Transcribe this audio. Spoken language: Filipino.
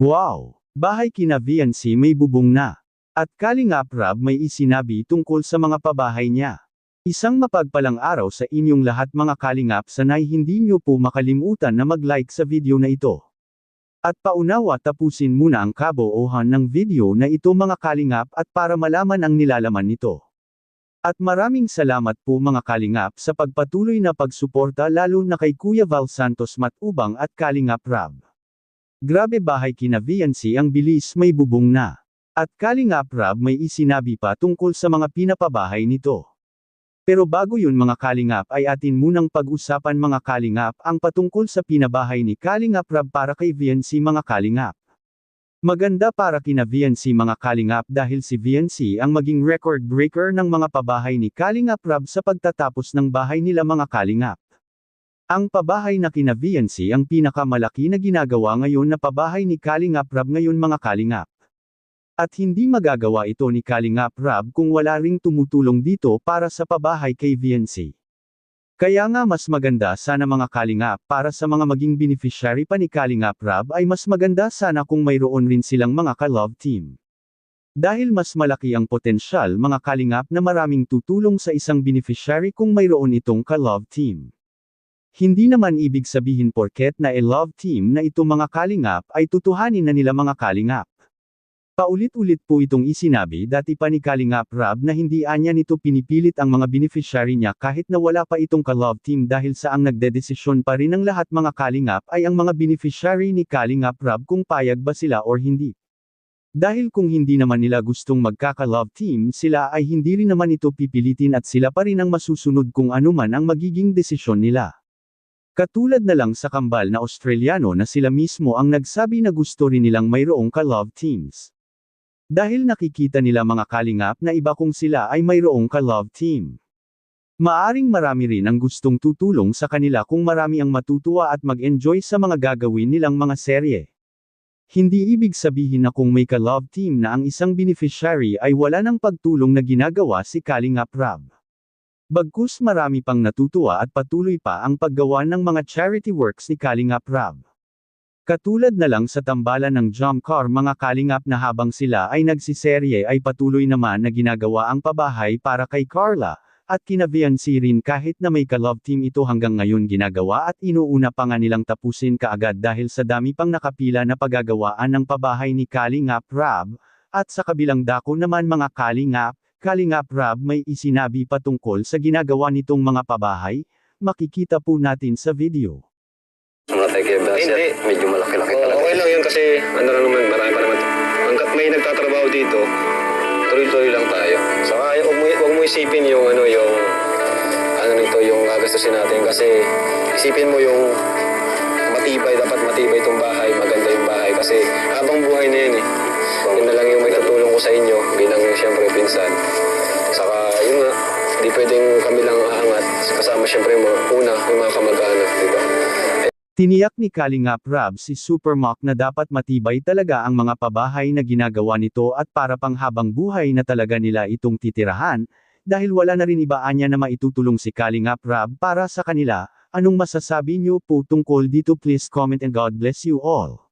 Wow! Bahay kina VNC may bubong na. At Kalingap Rab may isinabi tungkol sa mga pabahay niya. Isang mapagpalang araw sa inyong lahat mga Kalingap sanay hindi nyo po makalimutan na mag-like sa video na ito. At paunawa tapusin muna ang kaboohan ng video na ito mga Kalingap at para malaman ang nilalaman nito. At maraming salamat po mga Kalingap sa pagpatuloy na pagsuporta lalo na kay Kuya Val Santos Matubang at Kalingap Rab. Grabe bahay kina VNC ang bilis may bubong na. At Kalingap Rab may isinabi pa tungkol sa mga pinapabahay nito. Pero bago yun mga Kalingap ay atin munang pag-usapan mga Kalingap ang patungkol sa pinabahay ni Kalingap Rab para kay VNC mga Kalingap. Maganda para kina VNC mga Kalingap dahil si VNC ang maging record breaker ng mga pabahay ni Kalingap Rab sa pagtatapos ng bahay nila mga Kalingap. Ang pabahay na kina VNC ang pinakamalaki na ginagawa ngayon na pabahay ni Kalingap Rab ngayon mga Kalingap. At hindi magagawa ito ni Kalingap Rab kung wala ring tumutulong dito para sa pabahay kay VNC. Kaya nga mas maganda sana mga Kalingap para sa mga maging beneficiary pa ni Kalingap Rab ay mas maganda sana kung mayroon rin silang mga ka-love team. Dahil mas malaki ang potensyal mga Kalingap na maraming tutulong sa isang beneficiary kung mayroon itong ka-love team. Hindi naman ibig sabihin porket na e-love team na ito mga kalingap ay tutuhanin na nila mga kalingap. Paulit-ulit po itong isinabi dati pa ni Kalingap Rab na hindi anya nito pinipilit ang mga beneficiary niya kahit na wala pa itong ka-love team dahil sa ang nagdedesisyon pa rin ng lahat mga kalingap ay ang mga beneficiary ni Kalingap Rab kung payag ba sila or hindi. Dahil kung hindi naman nila gustong magkaka-love team sila ay hindi rin naman ito pipilitin at sila pa rin ang masusunod kung ano man ang magiging desisyon nila. Katulad na lang sa kambal na Australiano na sila mismo ang nagsabi na gusto rin nilang mayroong ka-love teams. Dahil nakikita nila mga kalingap na iba kung sila ay mayroong ka-love team. Maaring marami rin ang gustong tutulong sa kanila kung marami ang matutuwa at mag-enjoy sa mga gagawin nilang mga serye. Hindi ibig sabihin na kung may ka-love team na ang isang beneficiary ay wala ng pagtulong na ginagawa si Kalingap Rab. Bagkus marami pang natutuwa at patuloy pa ang paggawa ng mga charity works ni Kalingap Rab. Katulad na lang sa tambalan ng jump car mga kalingap na habang sila ay nagsiserye ay patuloy naman na ginagawa ang pabahay para kay Carla, at kinabihan si rin kahit na may ka-love team ito hanggang ngayon ginagawa at inuuna pa nga nilang tapusin kaagad dahil sa dami pang nakapila na pagagawaan ng pabahay ni Kalingap Rab, at sa kabilang dako naman mga Kalingap, Kalingap Rab may isinabi patungkol sa ginagawa nitong mga pabahay, makikita po natin sa video. Mga teke Hindi. medyo malaki-laki talaga. okay lang yun kasi ano lang naman, marami pa naman. Hanggat may nagtatrabaho dito, tuloy-tuloy lang tayo. Saka huwag mo, huwag mo isipin yung ano, yung ano nito, yung gagastusin natin kasi isipin mo yung matibay, dapat matibay itong bahay, maganda yung bahay kasi habang buhay na yan eh. Yun na lang yung una, yung mga kamag-anak, di ba? Tiniyak ni Kalingap Rab si Supermock na dapat matibay talaga ang mga pabahay na ginagawa nito at para pang habang buhay na talaga nila itong titirahan, dahil wala na rin ibaan niya na maitutulong si Kalingap Rab para sa kanila, anong masasabi niyo po tungkol dito please comment and God bless you all.